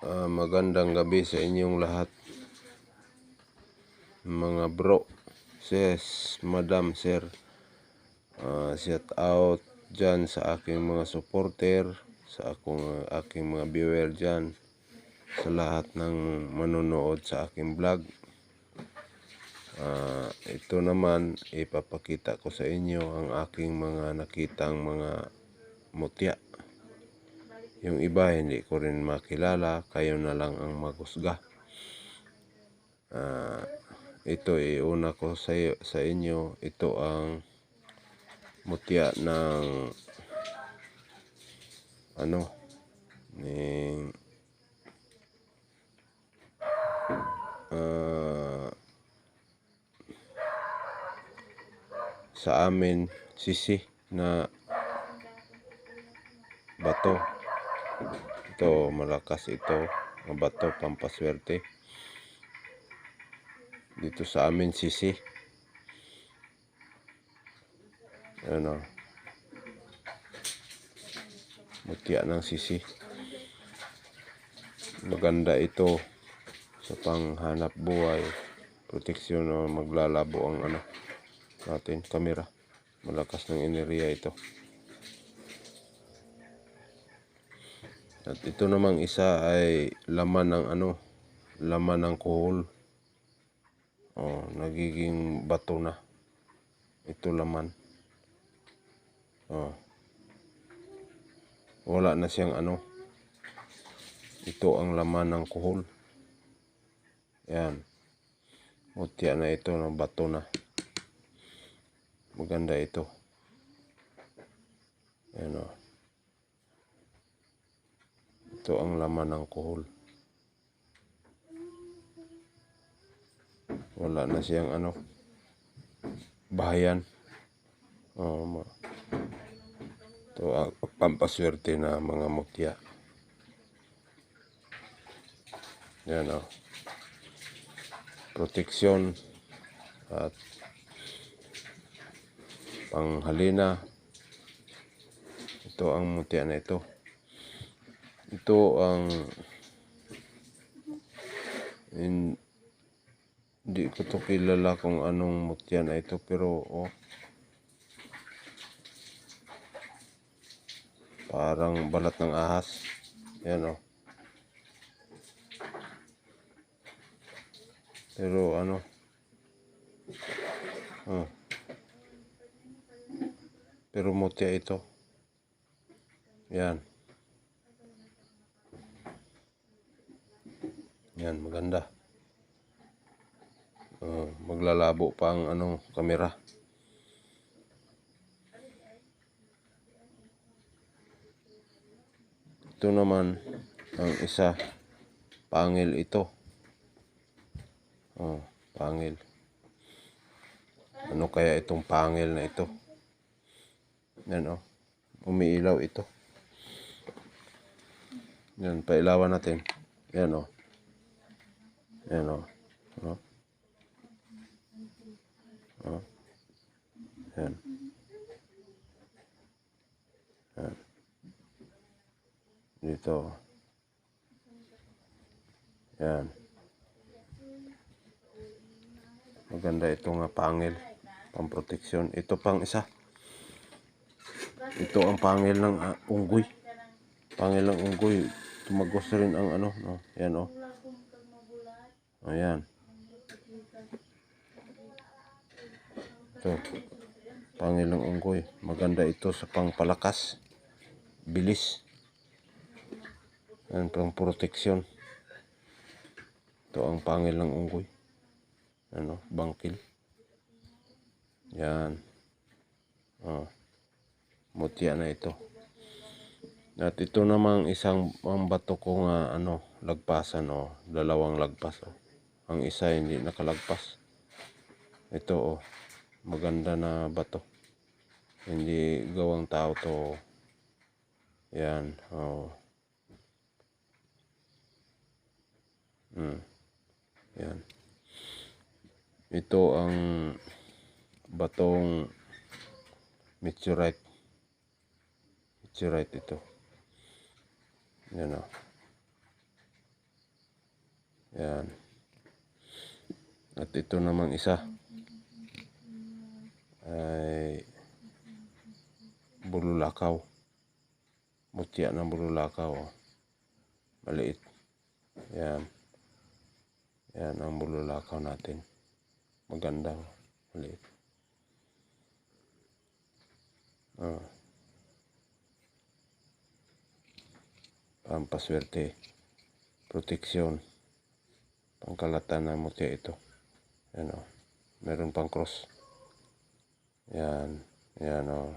Ah, magandang gabi sa inyong lahat. Mga bro, sis, madam, sir. Ah, shout out dyan sa aking mga supporter, sa akong aking mga viewer dyan, sa lahat ng manonood sa aking vlog. Ah, ito naman ipapakita ko sa inyo ang aking mga nakitang mga mutya. Yung iba hindi ko rin makilala, kayo na lang ang maghusga. Ah, ito iuna ko sa, sa inyo, ito ang mutya ng ano ng ah, sa amin sisi na bato ito malakas ito. Mga bato pampaswerte. Dito sa amin sisi. Ano mutya ng sisi. Maganda ito sa panghanap buhay. Proteksyon o maglalabo ang ano natin kamera. Malakas ng enerhiya ito At ito namang isa ay laman ng ano, laman ng kuhol. Oh, nagiging bato na. Ito laman. Oh. Wala na siyang ano. Ito ang laman ng kuhol. Yan. Mutya na ito ng bato na. Maganda ito. Yan oh. Ito ang laman ng kuhol. Wala na siyang ano, bahayan. Oh, ma. Ito ang pampaswerte na mga mutya. Yan o. Oh. Proteksyon at panghalina. Ito ang mutya na ito ito ang hindi ko to kilala kung anong mutya na ito pero oh. Parang balat ng ahas. Yan oh. Pero ano? Oh. Pero mutya ito. Yan Yan, maganda. Uh, maglalabo pa ang ano, kamera. Ito naman ang isa pangil ito. Oh, pangil. Ano kaya itong pangil na ito? Yan oh. Umiilaw ito. Yan, pailawan natin. Yan oh. Ayan o. Oh. Oh. Ayan. Ayan. Dito. Ayan. Maganda ito nga pangil. Pamproteksyon. Ito pang isa. Ito ang pangil ng uh, unggoy. Pangil ng unggoy. Tumagos rin ang ano. No? Ayan o. Oh. Ayan. Ito. Pangilong unggoy. Maganda ito sa pangpalakas. Bilis. Yan pang proteksyon. Ito ang pangil ng unggoy. Ano, bangkil. Yan. Oh. Mutya na ito. At ito namang isang ang bato ko nga ano, lagpasan o, oh, dalawang lagpas. Oh ang isa hindi nakalagpas. Ito oh maganda na bato. Hindi gawang tao to yan oh. Hmm. yan. Ito ang batong meteorite. Meteorite ito. Yan oh. Yan. At ito namang isa ay bululakaw. Mutya ng bululakaw. oh. Maliit. Yan. Yan ang bululakaw natin. Maganda. oh. Maliit. Ah. Pampaswerte. Proteksyon. Pangkalatan na mutya ito. Yan o. Meron pang cross. Yan. Yan o.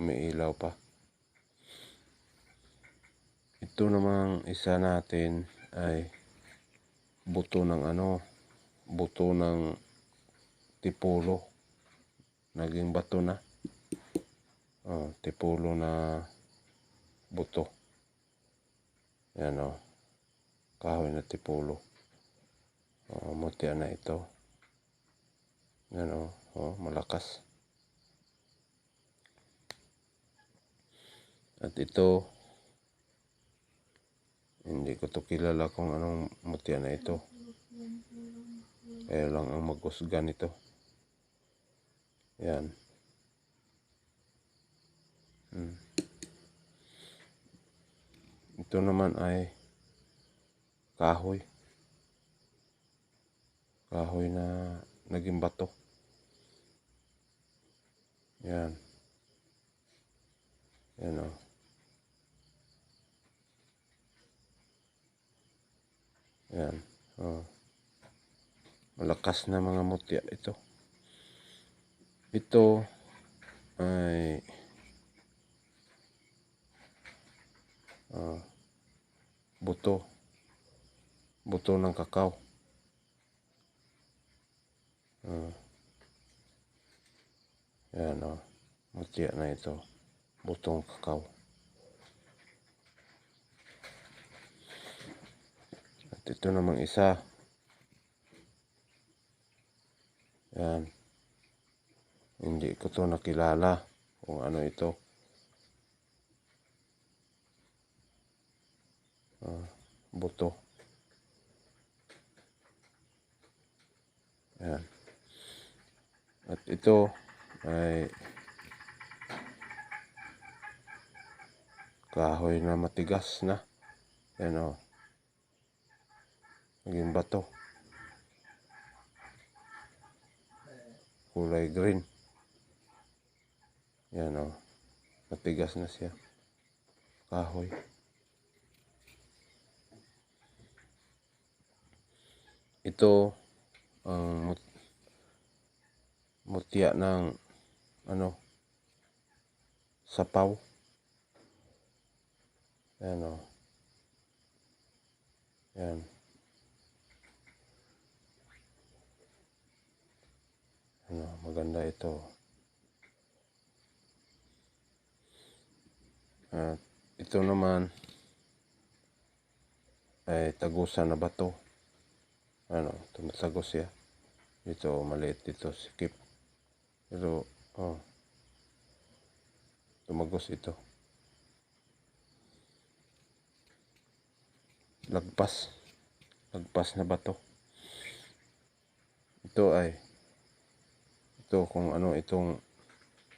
Umiilaw pa. Ito namang isa natin ay buto ng ano, buto ng tipulo. Naging bato na. Oh, tipulo na buto. Yan o. Kahoy na tipulo. Oh, mutya na ito. Yan o. Oh, malakas. At ito, hindi ko to kilala kung anong mutya na ito. Kaya lang ang magusga nito. Yan. Hmm. Ito naman ay kahoy. Kahoy na naging bato. Yan. Yan o. Yan. Oh. Malakas na mga mutya ito. Ito ay ah, buto. Buto ng kakao. Ah. Yan o. Mutya na ito. Butong kakao. At ito namang isa. Yan. Hindi ko to nakilala kung ano ito. Ah, buto. Yan. At ito ay kahoy na matigas na. Yan o. Naging bato. Kulay green. Yan o. Matigas na siya. Kahoy. Ito ang mut mutya ng ano sapaw. Yan o. Yan. Ano, maganda ito. At ito naman ay tagusan na bato. Ano, tumatagos siya. Dito, maliit dito, sikip. Pero, oh, tumagos ito. Lagpas. Lagpas na bato. Ito ay, ito kung ano itong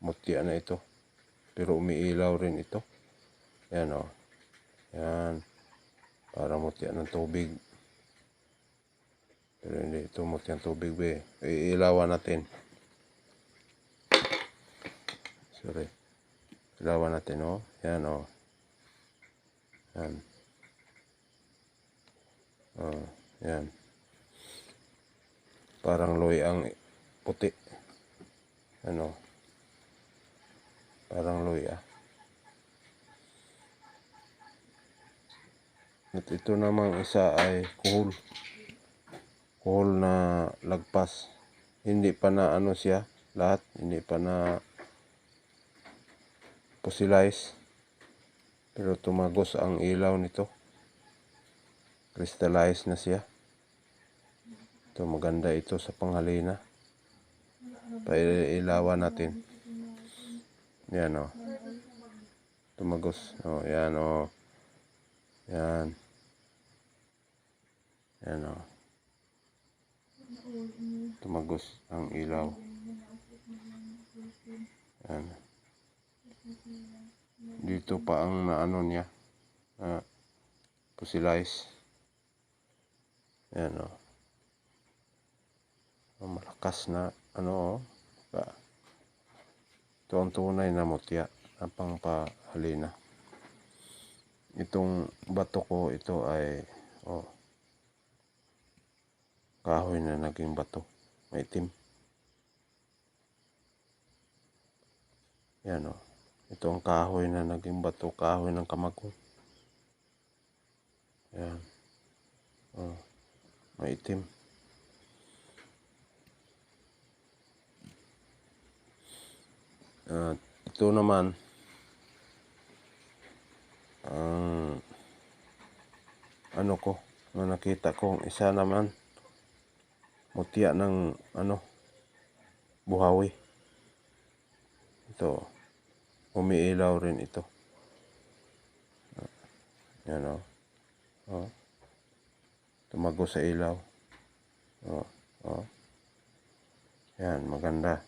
mutya na ito. Pero umiilaw rin ito. Yan o. Yan. Para mutya ng tubig. Pero hindi ito mutya ng tubig be. Iilawan natin. Sorry. Ilawan natin o. Yan o. Yan. Oh, yan. Parang loy ang puti. Ano? Parang loy ah. At ito namang isa ay kuhol. Kuhol na lagpas. Hindi pa na ano siya lahat. Hindi pa na fosilize. Pero tumagos ang ilaw nito. Crystallize na siya. Ito maganda ito sa panghalina. Pailawan natin. Yan o. Tumagos. O, yan o. Yan. Yan o. Tumagos ang ilaw. Yan. Dito pa ang naano niya. Uh, pusilize. Yan o. Ang malakas na ano o. Ba- Ito ang tunay na mutya na pangpahalina. Itong bato ko ito ay oh, kahoy na naging bato. Maitim. Yan o. Ito ang kahoy na naging bato. Kahoy ng kamagong. Yan. Oh, maitim. At ito naman ang ano ko na nakita kong isa naman mutya ng ano buhawi. Ito umiilaw rin ito. Yan o oh. tumago sa ilaw. Oh, oh. yan maganda.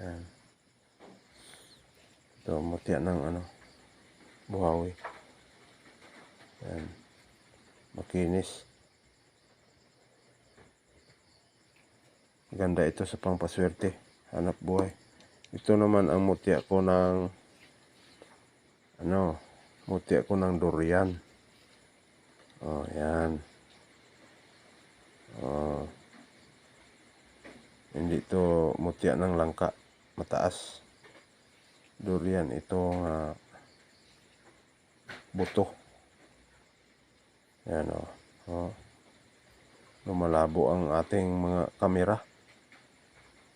Yan. Ito mutya ng ano buhawi yan makinis. Ganda ito sa pangpaswerte hanap buhay ito naman ang mutya ko ng ano mutya ko ng durian. Oh yan. Oh. Hindi to mutya ng langka mataas. Durian ito nga buto yan o oh. lumalabo ang ating mga kamera.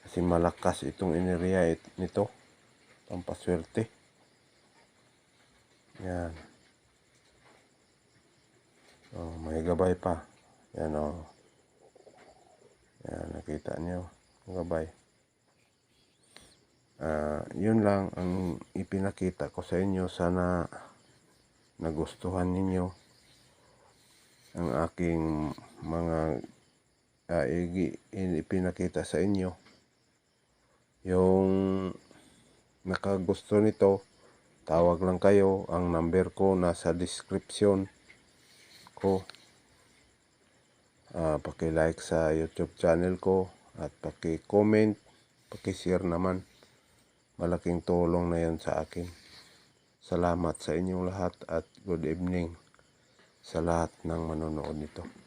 Kasi malakas itong enerhiya it- nito. Pampaswerte. Yan oh, may gabay pa. Yan o yan nakita nyo gabay. Ah, yun lang ang ipinakita ko sa inyo. Sana nagustuhan ninyo ang aking mga igi- ipinakita sa inyo. Yung nakagusto nito, tawag lang kayo. Ang number ko nasa description ko. Ah, paki-like sa YouTube channel ko at paki-comment, paki-share naman malaking tulong na yan sa akin. Salamat sa inyong lahat at good evening sa lahat ng manonood nito.